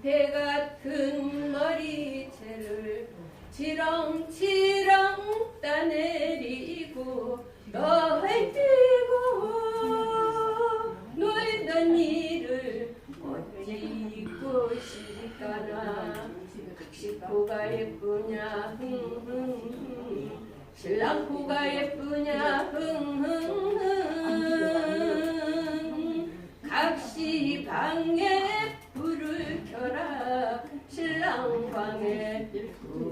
감태 같은 머리채를 지렁지렁 따내리고 너희 뛰고 놀던 일을 어찌 잊고 싶까나 식구가 예쁘냐 흥흥흥 신랑 코가 예쁘냐 흥흥흥 신랑 방에 불을 켜라